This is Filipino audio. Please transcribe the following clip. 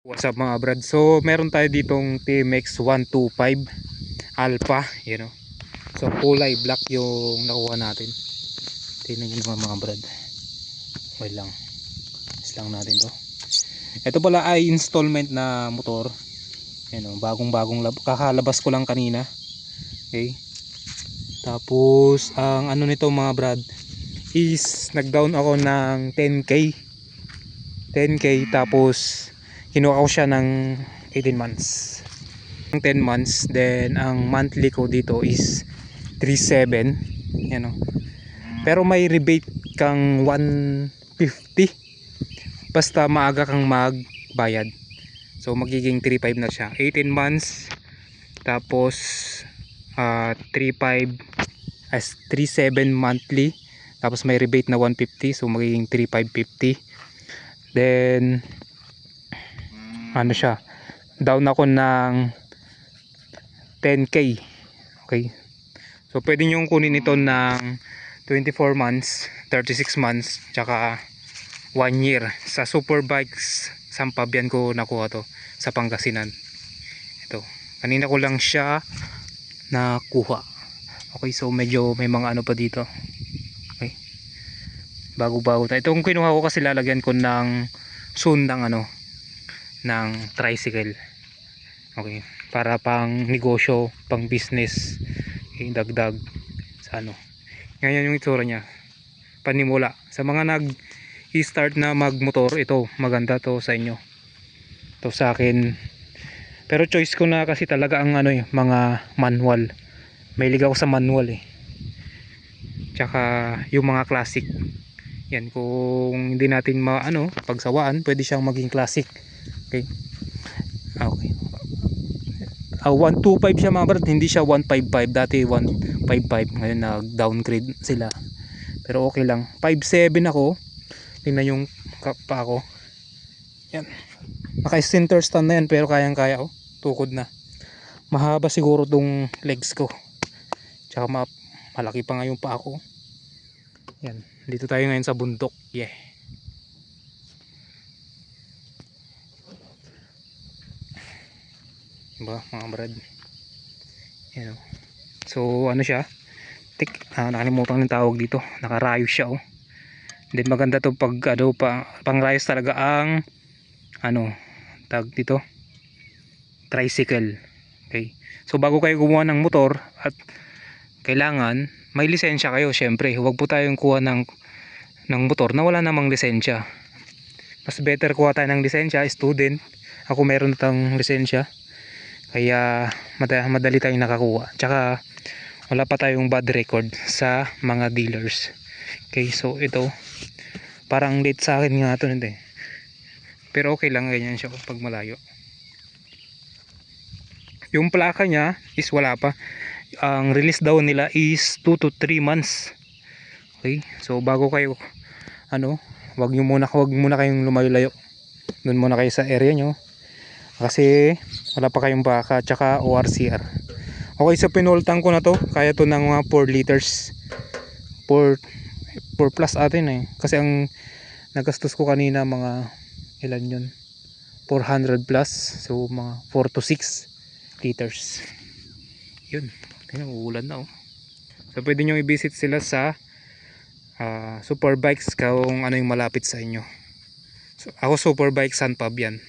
What's up mga brad? So meron tayo ditong TMX 125 Alpha, you know. So kulay black yung nakuha natin. Tingnan nyo naman mga brad. Wait lang. Is lang natin to. Ito pala ay installment na motor. You know, bagong bagong lab kakalabas ko lang kanina. Okay. Tapos ang ano nito mga brad is nag-down ako ng 10k. 10k tapos kinuha ko siya ng 18 months. 10 months then ang monthly ko dito is 37 yan o pero may rebate kang 150 basta maaga kang magbayad. So magiging 35 na siya. 18 months tapos uh, 35 as 37 monthly. Tapos may rebate na 150 so magiging 3550 then ano siya? Down ako ng 10k okay? So pwede nyo kunin ito ng 24 months 36 months tsaka 1 year. Sa superbikes sampabian ko nakuha to sa Pangasinan. Ito. Kanina ko lang siya nakuha. Okay so medyo may mga ano pa dito. Okay? Bago bago na itong kinuha ko kasi lalagyan ko ng sundang ano ng tricycle. Okay para pang negosyo pang business okay, dagdag sa ano. Ngayon yung itsura niya panimula. Sa mga nag i-start na magmotor ito maganda to sa inyo. To sa akin. Pero choice ko na kasi talaga ang ano eh, mga manual. May liga ako sa manual eh. Tsaka yung mga classic. Yan kung hindi natin maano pagsawaan pwede siyang maging classic Okay. Ah, Okay. Ah, 125 siya mga brad, hindi siya 155. Dati 155, ngayon nag-downgrade sila. Pero okay lang. 57 ako. Tingnan yung pa ako. Yan. Naka-center stand na yan pero kayang-kaya oh. Tukod na. Mahaba siguro tong legs ko. Tsaka ma malaki pa nga yung pa ako. Yan. Dito tayo ngayon sa bundok. Yeah. Diba mga brad? Yan o. So ano siya? Tik, ah, nakalimutan ng tawag dito. Nakarayo siya oh. Then maganda to pag ano pa pangrayos talaga ang ano tag dito tricycle. Okay. So bago kayo gumawa ng motor at kailangan may lisensya kayo syempre. Huwag po tayong kuha ng ng motor na wala namang lisensya. Mas better kuha tayo ng lisensya, student. Ako meron na tang lisensya kaya mad- madali tayong nakakuha. Tsaka wala pa tayong bad record sa mga dealers. Okay so ito parang late sa akin nga ito hindi pero okay lang ganyan siya pag malayo. Yung plaka niya is wala pa. Ang release daw nila is 2 to 3 months. Okay so bago kayo ano wag nyo muna wag muna kayong lumayo-layo. Doon muna kayo sa area nyo kasi wala pa kayong baka tsaka ORCR okay so pinultang ko na to. Kaya to ng mga 4 liters. 4 4 plus atin eh. Kasi ang nagastos ko kanina mga ilan yun? 400 plus. So mga 4 to 6 liters. Yun. Tingnan uulan na oh. So pwede nyo i-visit sila sa uh, Superbikes kung ano yung malapit sa inyo. So, ako Superbike San Fabian